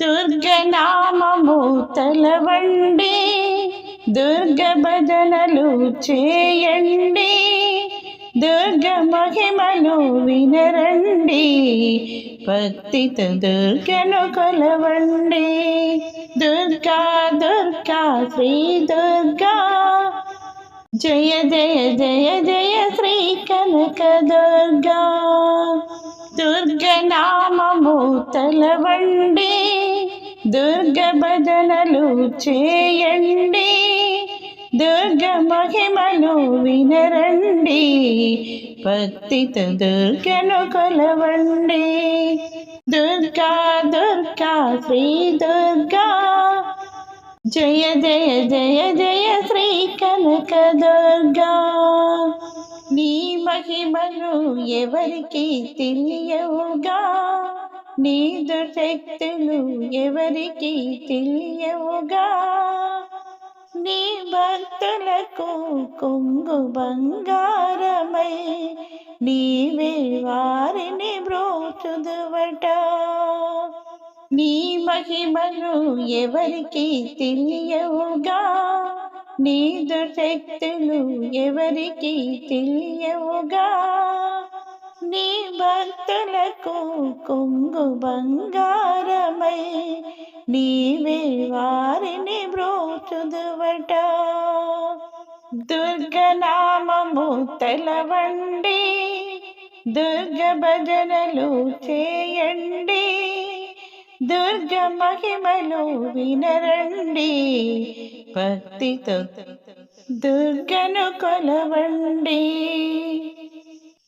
దుర్గనామము తలవండి దుర్గ భజనలు చేయండి దుర్గ మహిమను వినరండి భక్తిత దుర్గను కొలవండి. దుర్గా దుర్గా శ్రీ దుర్గా జయ జయ జయ జయ శ్రీ కనక దుర్గా నామము తలవండి. దుర్గ భజనలు చేయండి. దుర్గ మహిమలు వినరండి. భక్తితో దుర్గను కొలవండి. దుర్గా దుర్గా శ్రీ దుర్గా. జయ జయ జయ జయ శ్రీ కనక దుర్గా మహిమలు ఎవరికి తెలియవుగా నీ దుశక్తులు ఎవరికి తెలియవుగా నీ భక్తులకు కొంగు బంగారమై నీవే వారిని బ్రోచుదువట నీ మహిమలు ఎవరికి తెలియవుగా నీ దుర్శక్తులు ఎవరికి తెలియవుగా. నీ భక్తులకు కొంగు బంగారమై నీవే వారిని బ్రోచుదువట దుర్గనామము తెలవండి దుర్గ భజనలు చేయండి. దుర్గ మహిమలు వినరండి. భక్తితో దుర్గను కొలవండి.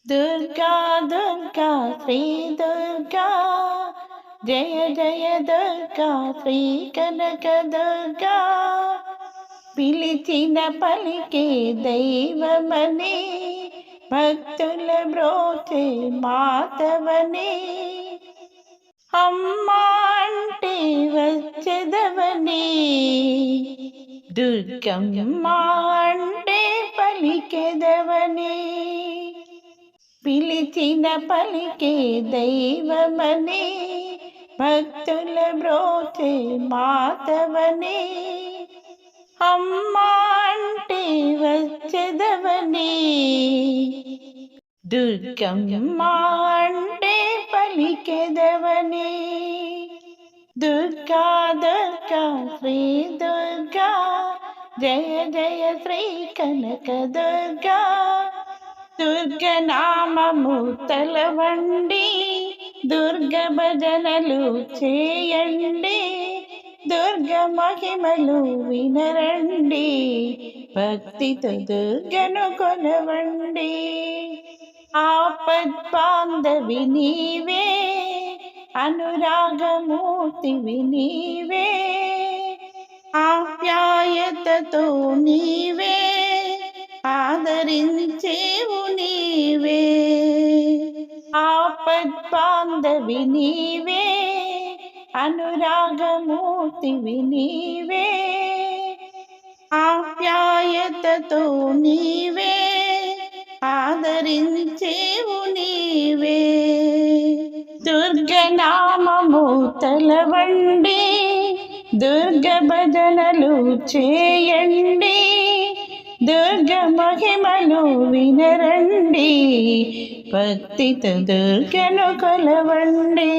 దుర్గా దుర్గా శ్రీ దుర్గా. జయ జయ దుర్గా శ్రీ కనక దుర్గా. పిలిచిన పలికే దైవమని భక్తుల బ్రోచే మాతవని. అమ్మా వచ్చెదవని దుర్గం అంటే పలికెదవని పిలిచిన పలికే దైవమని. భక్తుల బ్రోచే మాతవని. అమ్మా అంటే వచ్చెదవని దుర్గమ్మ అంటే పలికెదవని దుర్గా దుర్గా శ్రీ దుర్గా జయ జయ శ్రీ కనక దుర్గా దుర్గ నామము తలవండి దుర్గ భజనలు చేయండి దుర్గ మహిమలు వినరండి భక్తితో దుర్గను కొనవండి ఆపద్ ఆపద్బాంధవి నీవే అనురాగమూర్తివి నీవే ఆప్యాయతతో నీవే ఆదరించేవు నీవే. ఆపద్బాంధవి నీవే అనురాగమూర్తివి నీవే ఆప్యాయతతో నీవే ఆదరించేవు నీవే. నామము తలవండి దుర్గ భజనలు చేయండి దుర్గ మహిమను వినరండి భక్తితో దుర్గను కొలవండి.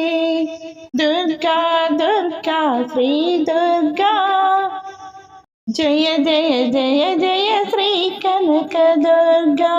దుర్గా దుర్గా శ్రీ దుర్గా జయ జయ జయ జయ శ్రీ కనక దుర్గా.